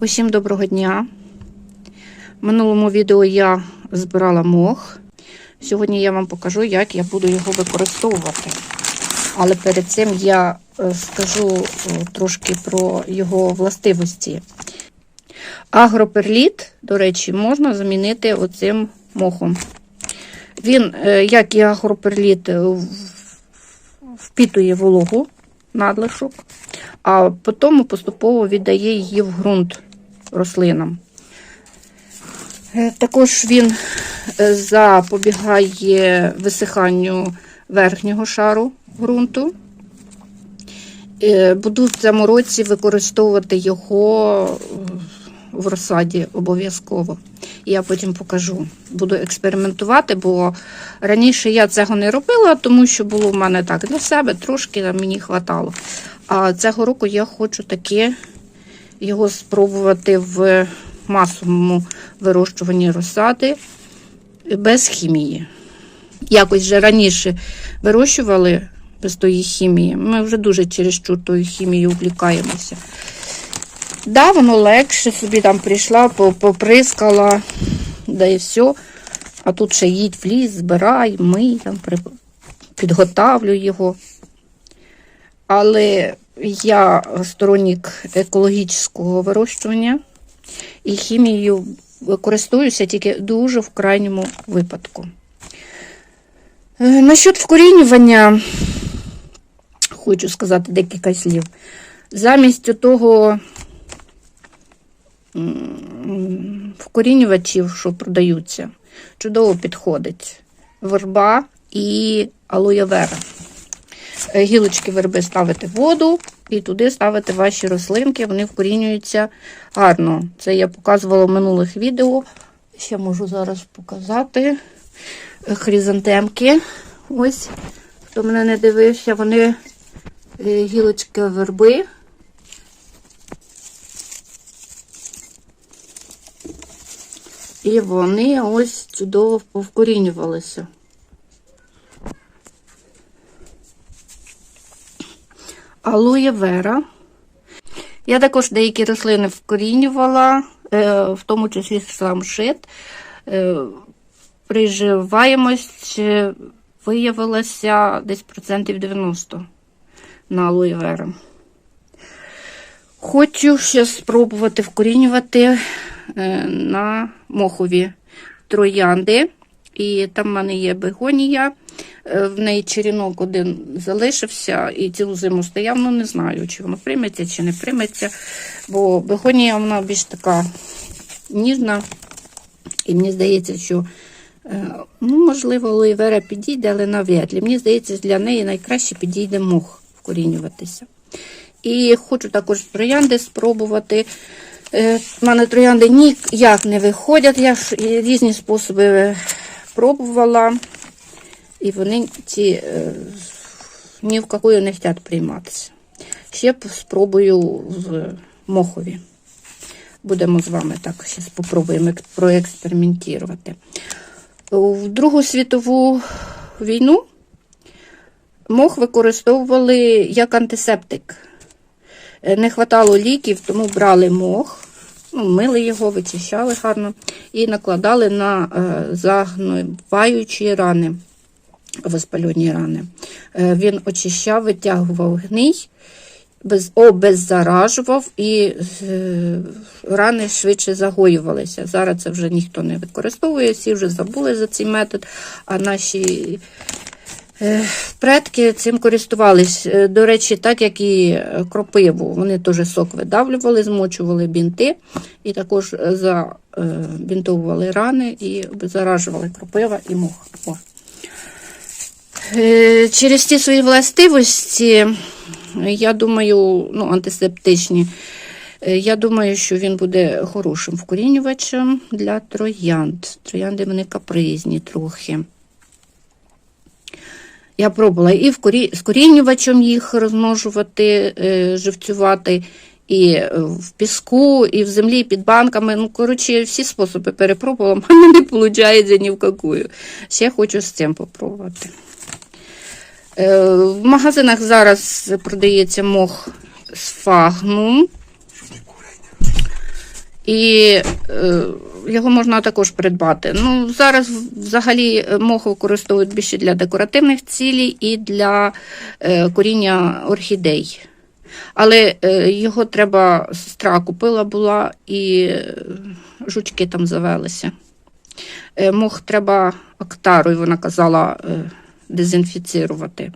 Усім доброго дня. В минулому відео я збирала мох. Сьогодні я вам покажу, як я буду його використовувати. Але перед цим я е, скажу е, трошки про його властивості. Агроперліт, до речі, можна замінити оцим мохом. Він, е, як і агроперліт, впітує вологу надлишок, а потім поступово віддає її в ґрунт рослинам. Е, Також він е, запобігає висиханню верхнього шару ґрунту. Е, Буду в цьому році використовувати його в розсаді обов'язково. Я потім покажу. Буду експериментувати, бо раніше я цього не робила, тому що було в мене так для себе, трошки мені хватало. А цього року я хочу таки його спробувати в масовому вирощуванні розсади без хімії. Якось вже раніше вирощували без тої хімії. Ми вже дуже чересчур тою хімією увлікаємося. Да, воно легше собі там прийшла, поприскала, да і все. А тут ще їдь в ліс, збирай, мий, там, підготавлю його. Але я сторонник екологічного вирощування і хімією користуюся тільки дуже в крайньому випадку. Е, Насчет вкорінювання хочу сказати декілька слів. Замість того вкорінювачів, що продаються, чудово підходить верба і алоє вера. Е, Гілочки верби ставите воду і туди ставите ваші рослинки, вони вкорінюються гарно. Це я показувала в минулих відео. Ще можу зараз показати Е, хризантемки. Ось, хто мене не дивився, вони е, гілочки верби. І вони ось чудово повкорінювалися. Алоє вера. Я також деякі рослини вкорінювала, е, в тому числі сам шит. Е, Приживаємость е, виявилася десь процентів 90 на алоє вера. Хочу ще спробувати вкорінювати на мохові троянди. І там в мене є бегонія. Е, В неї черінок один залишився і цілу зиму стояв. Ну, не знаю, чи воно прийметься, чи не прийметься. Бо бегонія вона більш така ніжна. І мені здається, що е, ну, можливо, лоєвера підійде, але навряд ли. Мені здається, для неї найкраще підійде мох вкорінюватися. І хочу також троянди спробувати. Е, В мене троянди ніяк не виходять. Я ж різні способи пробувала. І вони ці е, ні в какую не хочуть прийматися. Ще спробую в мохові. Будемо з вами так ще спробуємо проекспериментувати. В Другу світову війну мох використовували як антисептик. Е, Не хватало ліків, тому брали мох, ну, мили його, вичищали гарно і накладали на е, загниваючі рани, воспальні рани. Е, Він очищав, витягував гній, без, обеззаражував і е, рани швидше загоювалися. Зараз це вже ніхто не використовує, всі вже забули за цей метод, а наші Е, Предки цим користувались. Е, До речі, так як і кропиву. Вони теж сок видавлювали, змочували бінти і також е, забінтовували рани і заражували кропива і мох. О. Е, Через ті свої властивості, е, я думаю, ну, антисептичні, е, я думаю, що він буде хорошим вкорінювачем для троянд. Троянди вони капризні трохи. Я пробувала і вкорі... з корінювачем їх розмножувати, живцювати, і в піску, і в землі, і під банками. Ну, коротше, всі способи перепробувала, мене не виходить ні в какую. Ще хочу з цим попробувати. Е, в магазинах зараз продається мох з фагнум. І е, його можна також придбати. Ну, зараз взагалі мох використовують більше для декоративних цілей і для е, коріння орхідей. Але його треба, сестра купила була, і жучки там завелися. Мох треба актарою, вона казала, дезінфіцірувати.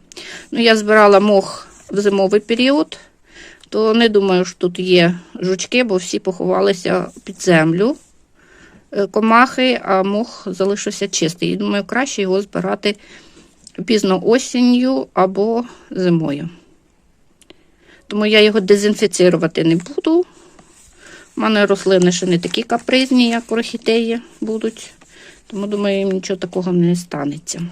Ну, я збирала мох в зимовий період, то не думаю, що тут є жучки, бо всі поховалися під землю е, комахи, а мох залишився чистий. І думаю, краще його збирати пізно осінню або зимою. Тому я його дезінфіцірувати не буду. У мене рослини ще не такі капризні, як орхідеї будуть. Тому, думаю, їм нічого такого не станеться.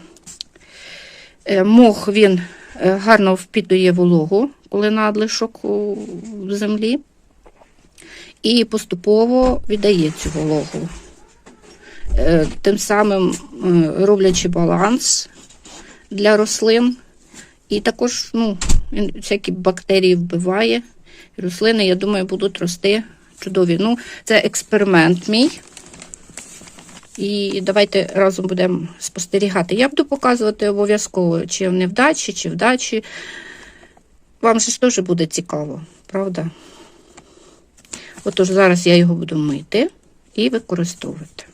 Е, Мох він е, гарно впітує вологу, коли надлишок в землі, і поступово віддає цю вологу. Е, Тим самим роблячи баланс для рослин. І також ну, він всякі бактерії вбиває. Рослини, я думаю, будуть рости чудові. Ну, це експеримент мій. І давайте разом будемо спостерігати. Я буду показувати обов'язково, чи в невдачі, чи вдачі. Вам же ж теж буде цікаво, правда? Отож, зараз я його буду мити і використовувати.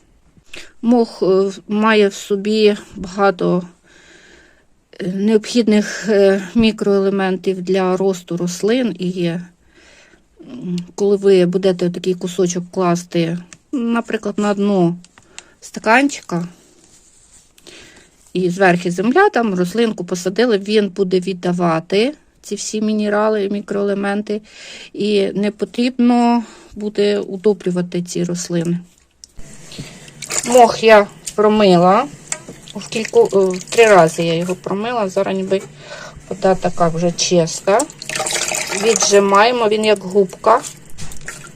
Мох е, має в собі багато е, необхідних е, мікроелементів для росту рослин. І коли ви будете такий кусочок класти, наприклад, на дно стаканчика, і зверху земля, там рослинку посадили, він буде віддавати ці всі мінерали і мікроелементи, і не потрібно буде удобрювати ці рослини. Мох я промила. В, кільку, е, в три рази я його промила. Зараз ніби вода така вже чиста. Віджимаємо, він як губка.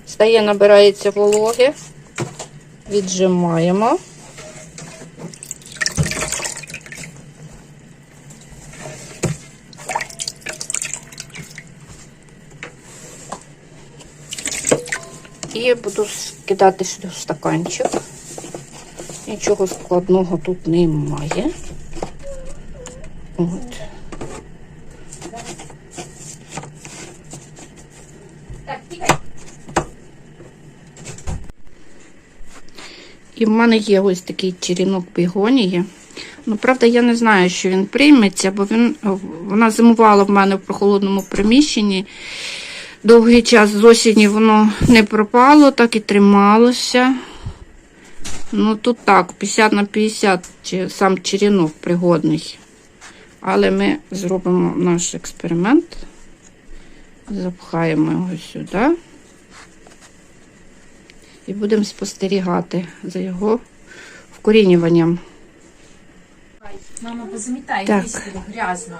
Стає, набирається вологи. Віджимаємо. І буду скидати сюди в стаканчик. Нічого складного тут немає. От. І в мене є ось такий черінок бігонії. Ну, правда, я не знаю, що він прийметься, бо він, вона зимувала в мене в прохолодному приміщенні. Довгий час з осені воно не пропало, так і трималося. Ну, тут так, 50 на 50 чи сам черенок пригодний. Але ми зробимо наш експеримент. Запхаємо його сюди. І будемо спостерігати за його вкорінюванням. Мама, позамітай, Так. грязно.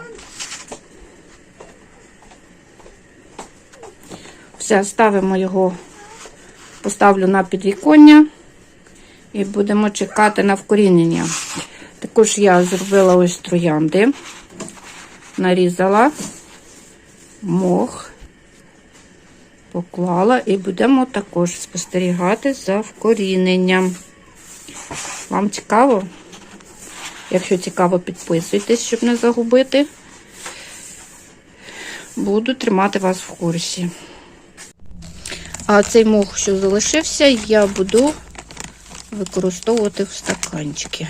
Все, ставимо його, поставлю на підвіконня і будемо чекати на вкорінення. Також я зробила ось троянди, нарізала мох, поклала і будемо також спостерігати за вкоріненням. Вам цікаво? Якщо цікаво, підписуйтесь, щоб не загубити. Буду тримати вас в курсі. А цей мох, що залишився, я буду використовувати в стаканчики,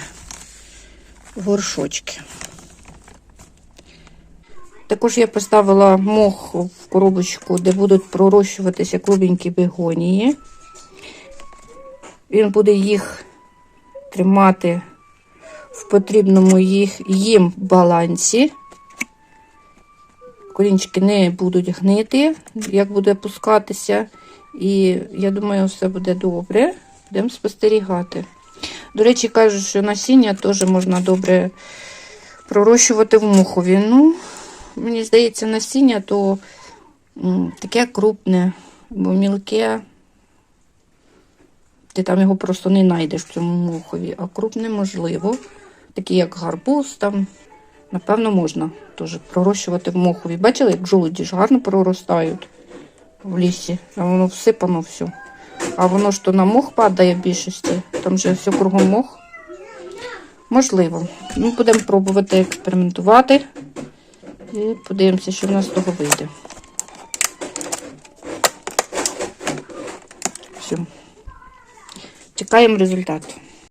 в горшочки. Також я поставила мох в коробочку, де будуть пророщуватися клубенькі бегонії. Він буде їх тримати в потрібному їх, їм балансі. Корінчики не будуть гнити, як буде пускатися. І я думаю, все буде добре. Будемо спостерігати. До речі, кажуть, що насіння теж можна добре пророщувати в мухові. Ну, мені здається, насіння то таке крупне, бо мілке. Ти там його просто не знайдеш в цьому мухові, а крупне можливо. Такі як гарбуз, там, напевно, можна теж пророщувати в мохові. Бачили, як жолуді ж гарно проростають в лісі, а воно всипано все. А воно ж то на мох падає в більшості. Там же все кругом мох. Можливо. Ну, будемо пробувати експериментувати. І подивимося, що в нас з того вийде. Все. Чекаємо результату.